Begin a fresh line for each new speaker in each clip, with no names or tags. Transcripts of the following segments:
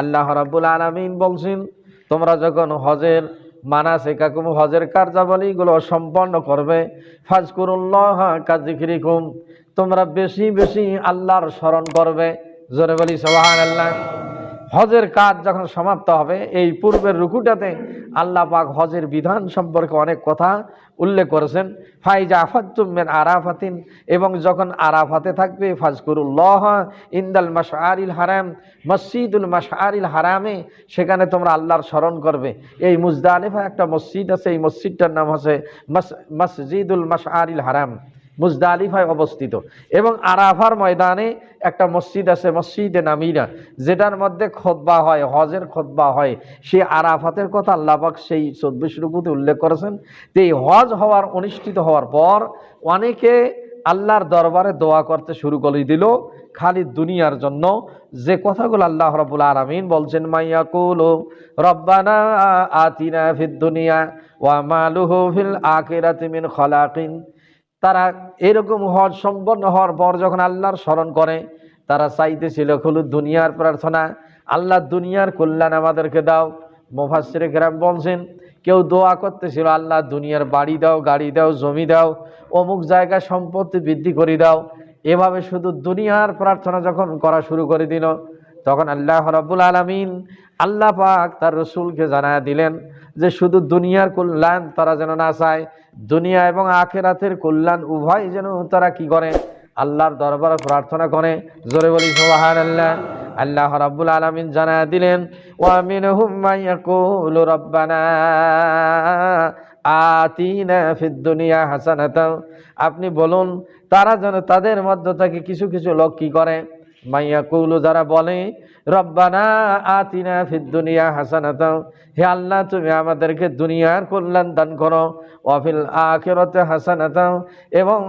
আল্লাহ রাবুল আলমিন বলছেন, তোমরা যখন হজের মানা মানাসিকাকুম হজের কার্যাবলীগুলো সম্পন্ন করবে, ফাজকুরুল্লাহ কাজিকরিকুম তোমরা বেশি বেশি আল্লাহর স্মরণ করবে। জোরে বলি, সুবহানাল্লাহ। হজের কাজ যখন সমাপ্ত হবে, এই পূর্বের রুকুটাতে আল্লাহ পাক হজের বিধান সম্পর্কে অনেক কথা উল্লেখ করেছেন। ফাইজা আফাতুমেন আরাফাতিন, এবং যখন আরাফাতে থাকবে, ফাজকুরুল্লাহ ইন্দাল মাশআরিল হারাম, মসজিদুল মাশআরিল হারামে সেখানে তোমরা আল্লাহর স্মরণ করবে। এই মুজদালিফা একটা মসজিদ আছে, এই মসজিদটার নাম মস- মসজিদুল মাশআরিল হারাম। মুজদালিফায় অবস্থিত। এবং আরাফার ময়দানে একটা মসজিদ আছে, মসজিদে নামিরা, যেটার মধ্যে খোদবা হয়, হজের খোদবা হয়। সেই আরাফাতের কথা আল্লাহবাক সেই চব্বিশ রুকুতে উল্লেখ করেছেন যে, এই হজ হওয়ার, অনুষ্ঠিত হওয়ার পর অনেকে আল্লাহর দরবারে দোয়া করতে শুরু করে দিল, খালি দুনিয়ার জন্য। যে কথাগুলো আল্লাহ রবুল আলমিন বলছেন মাইয়াকুল রব্বানা আতিনা ফিদ দুনিয়া ওয়া মালুহু ফিল আখিরাতি মিন খলাকিন। তারা এরকম হজ সম্পন্ন হওয়ার পর যখন আল্লাহর স্মরণ করে, তারা চাইতেছিল হলো দুনিয়ার প্রার্থনা। আল্লাহ দুনিয়ার কল্যাণ আমাদেরকে দাও। মোফাসির গ্রাম বলছেন, কেউ দোয়া করতেছিল, আল্লাহ, দুনিয়ার বাড়ি দাও, গাড়ি দাও, জমি দাও, অমুক জায়গায় সম্পত্তি বৃদ্ধি করে দাও। এভাবে শুধু দুনিয়ার প্রার্থনা যখন করা শুরু করে দিল, তখন আল্লাহ রাব্বুল আলামিন আল্লাহ পাক তার রসুলকে জানায় দিলেন যে শুধু দুনিয়ার কল্যাণ তারা যেন না চায়, দুনিয়া এবং আখেরাতের কল্যাণ উভয় যেন তারা কি করে? আল্লাহর দরবারে প্রার্থনা করে। জোরে বলি সুবাহান আল্লাহ আল্লাহ আলামিন জানায় দিলেন ওয়ামিনহুম মাইয়াকুলু রাব্বানা দুনিয়া আপনি বলুন, তারা যেন তাদের মধ্য থেকে কিছু কিছু লোক কি করে? মাইয়া কৌলু যারা বলে, রব্বানা আতিনা ফিদ দুনিয়া হাসানাতাও হে আল্লাহ, তুমি আমাদেরকে দুনিয়ার কল্যাণ দান করো অফিল আখেরতে হাসানাতাও এবং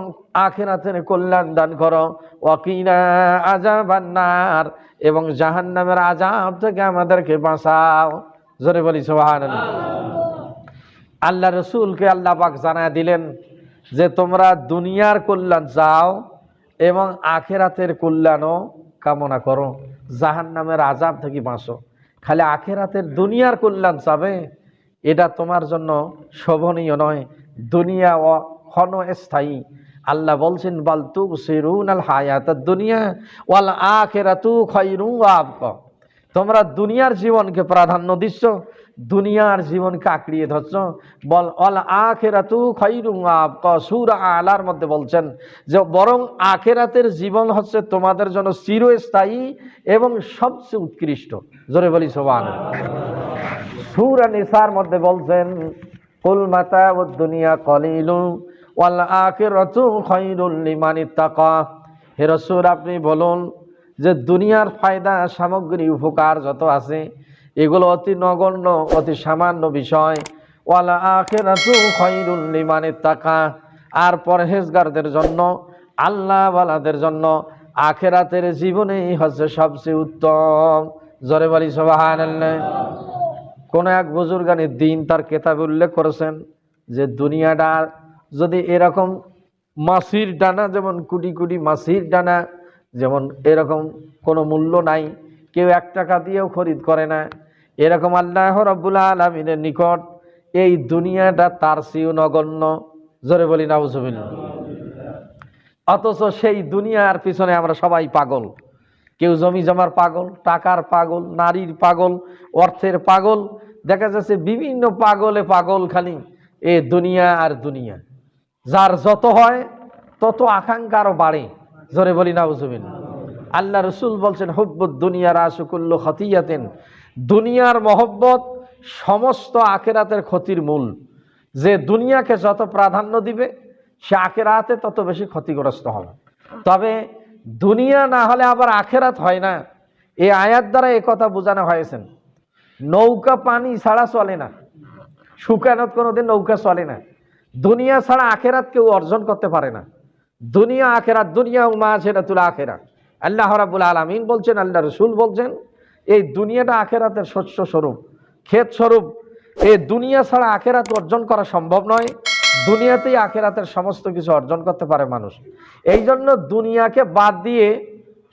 আখেরাতের কল্যাণ দান করো ওয়াকিনা আজাবান্নার এবং জাহান্নামের আজাব থেকে আমাদেরকে বাঁচাও। জোরে বলি, সুবহানাল্লাহ। আল্লাহ রসুলকে আল্লাহ পাক জানায় দিলেন যে, তোমরা দুনিয়ার কল্যাণ চাও এবং আখেরাতের কল্যাণও কামনা করো জাহান নামের আজাব থেকে বাঁচো। খালি আখেরাতের দুনিয়ার কল্যাণ চাবে, এটা তোমার জন্য শোভনীয় নয়, দুনিয়া ও ক্ষণস্থায়ী। আল্লাহ বলছেন, বাল তু সিরুন আল হায়াত দুনিয়া, ওয়াল আখেরাতু খৈরু আবক। তোমরা দুনিয়ার জীবনকে প্রাধান্য দিচ্ছ, দুনিয়ার জীবনকে আঁকড়িয়ে ধরছ। বল, অল আখেরাতু সুর আলার মধ্যে বলছেন যে, বরং আখেরাতের জীবন হচ্ছে তোমাদের জন্য চিরস্থায়ী এবং সবচেয়ে উৎকৃষ্ট। জোরে বলি সোবান সুর নিসার মধ্যে বলছেন, কুল মাতা ও দুনিয়া কলিলু ওয়াল আখিরাতু খায়রুল লিমান ইত্তাকা হে রাসূল, আপনি বলুন যে দুনিয়ার ফায়দা, সামগ্রী, উপকার যত আছে, এগুলো অতি নগণ্য, অতি সামান্য বিষয়। ওয়ালা আখিরাতু খায়রুল লিমান ইত্তাকা। আর পরহেজগারদের জন্য আল্লাহওয়ালাদের জন্য আখেরাতের জীবনেই হচ্ছে সবচেয়ে উত্তম। জরে বলি, সুবহানাল্লাহ। কোন এক বুজুর্গানি দিন তার কেতাবে উল্লেখ করেছেন যে, দুনিয়াটা যদি এরকম মাসির ডানা, যেমন কুটি কুটি মাসির ডানা যেমন এরকম কোনো মূল্য নাই, কেউ এক টাকা দিয়েও খরিদ করে না। এরকম আল্লাহ রব্বুল আলমিনের নিকট এই দুনিয়াটা তার চেয়েও নগণ্য। জোরে বলি, নাউজুবিল্লাহ। অথচ সেই দুনিয়ার পিছনে আমরা সবাই পাগল। কেউ জমি জমার পাগল, টাকার পাগল, নারীর পাগল, অর্থের পাগল, দেখা যাচ্ছে বিভিন্ন পাগলে পাগল খালি, এ দুনিয়া আর দুনিয়া। যার যত হয়, তত আকাঙ্ক্ষা আরও বাড়ে। জোরে বলি না বুঝবেন আল্লাহ রসুল বলছেন হব্বত দুনিয়ার আশুকুল্ল খতিয়াতেন। দুনিয়ার মহব্বত সমস্ত আখেরাতের ক্ষতির মূল। যে দুনিয়াকে যত প্রাধান্য দিবে, সে আখেরাতে তত বেশি ক্ষতিগ্রস্ত হবে। তবে দুনিয়া না হলে আবার আখেরাত হয় না। এই আয়াত দ্বারা এ কথা বোঝানো হয়েছেন নৌকা পানি ছাড়া চলে না। শুকানত কোনোদিন নৌকা চলে না। দুনিয়া ছাড়া আখেরাত কেউ অর্জন করতে পারে না। দুনিয়া আখেরাত, দুনিয়া উমা আছেরা তুলা আখেরা আল্লাহ রাবুল আলমিন বলছেন, আল্লাহ রসুল বলছেন, এই দুনিয়াটা আখেরাতের শস্য স্বরূপ, ক্ষেত স্বরূপ। এই দুনিয়া ছাড়া আখেরাত অর্জন করা সম্ভব নয়। দুনিয়াতেই আখেরাতের সমস্ত কিছু অর্জন করতে পারে মানুষ। এই জন্য দুনিয়াকে বাদ দিয়ে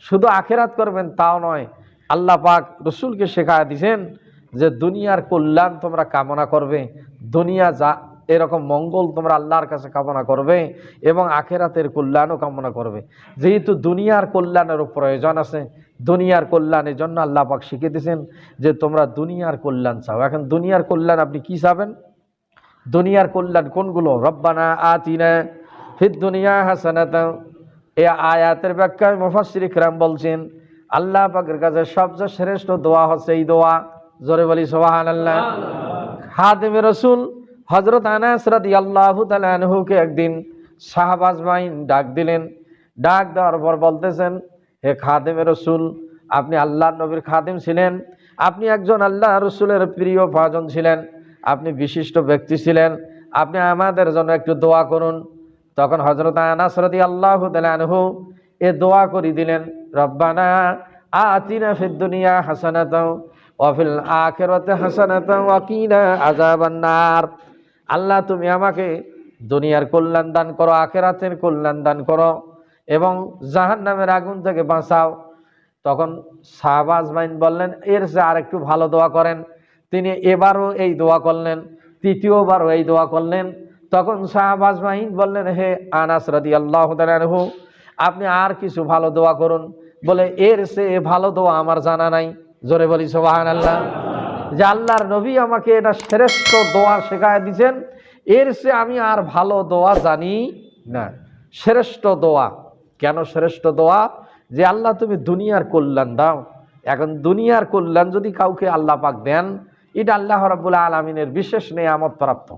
শুধু আখেরাত করবেন তাও নয়, আল্লাহ পাক রসুলকে শেখায় দিছেন যে, দুনিয়ার কল্যাণ তোমরা কামনা করবে। দুনিয়া যা এরকম মঙ্গল তোমরা আল্লাহর কাছে কামনা করবে এবং আখেরাতের কল্যাণও কামনা করবে। যেহেতু দুনিয়ার কল্যাণেরও প্রয়োজন আছে দুনিয়ার কল্যাণের জন্য আল্লাহ পাক শিখে দিয়েছেন যে তোমরা দুনিয়ার কল্যাণ চাও। এখন দুনিয়ার কল্যাণ আপনি কি চাবেন? দুনিয়ার কল্যাণ কোনগুলো? রব্বানা আতিনা ফিদ দুনিয়া হাসানাত এ আয়াতের ব্যাখ্যায় মুফাসসির ইকরাম বলছেন আল্লাহ পাকের কাছে সবচেয়ে শ্রেষ্ঠ দোয়া হচ্ছে এই দোয়া। জোরে বলি সুবহানাল্লাহ। খাদেমে রসুল হজরত আনাস রাদিয়াল্লাহু তাআলা আনহুকে একদিন শাহবাজ মাইন ডাক দিলেন। ডাক দেওয়ার পর বলতেছেন, হে খাদেমে রসুল, আপনি আল্লাহ নবীর খাদেম ছিলেন। আপনি একজন আল্লাহ রসুলের প্রিয় ভাজন ছিলেন। আপনি বিশিষ্ট ব্যক্তি ছিলেন। আপনি আমাদের জন্য একটু দোয়া করুন। তখন হজরত আনাস রাদিয়াল্লাহু তাআলা আনহু এ দোয়া করে দিলেন, রব্বানা আতিনা ফিদ দুনিয়া হাসানাতাও আখেরতে ফিল আখিরাতি হাসানাতাও, ওয়া কিনা আযাবান নার। আল্লাহ, তুমি আমাকে দুনিয়ার কল্যাণ দান করো, আখেরাতের কল্যাণ দান করো এবং জাহান নামের আগুন থেকে বাঁচাও। তখন শাহবাজ মাইন বললেন, এর সে আর একটু ভালো দোয়া করেন। তিনি এবারও এই দোয়া করলেন, তৃতীয়বারও এই দোয়া করলেন। তখন শাহবাজ মাইন বললেন, হে আনাস রাদি আল্লাহ আপনি আর কিছু ভালো দোয়া করুন। বলে, এর সে ভালো দোয়া আমার জানা নাই। জোরে বলি সোবাহান আল্লাহ যে আল্লাহর নবী আমাকে এটা শ্রেষ্ঠ দোয়া শেখায় দিয়েছেন। এর সে আমি আর ভালো দোয়া জানি না। শ্রেষ্ঠ দোয়া। কেন শ্রেষ্ঠ দোয়া? যে আল্লাহ তুমি দুনিয়ার কল্যাণ দাও। এখন দুনিয়ার কল্যাণ যদি কাউকে আল্লাহ পাক দেন, এটা আল্লাহ রাব্বুল আলমিনের বিশেষ নেয়ামত প্রাপ্ত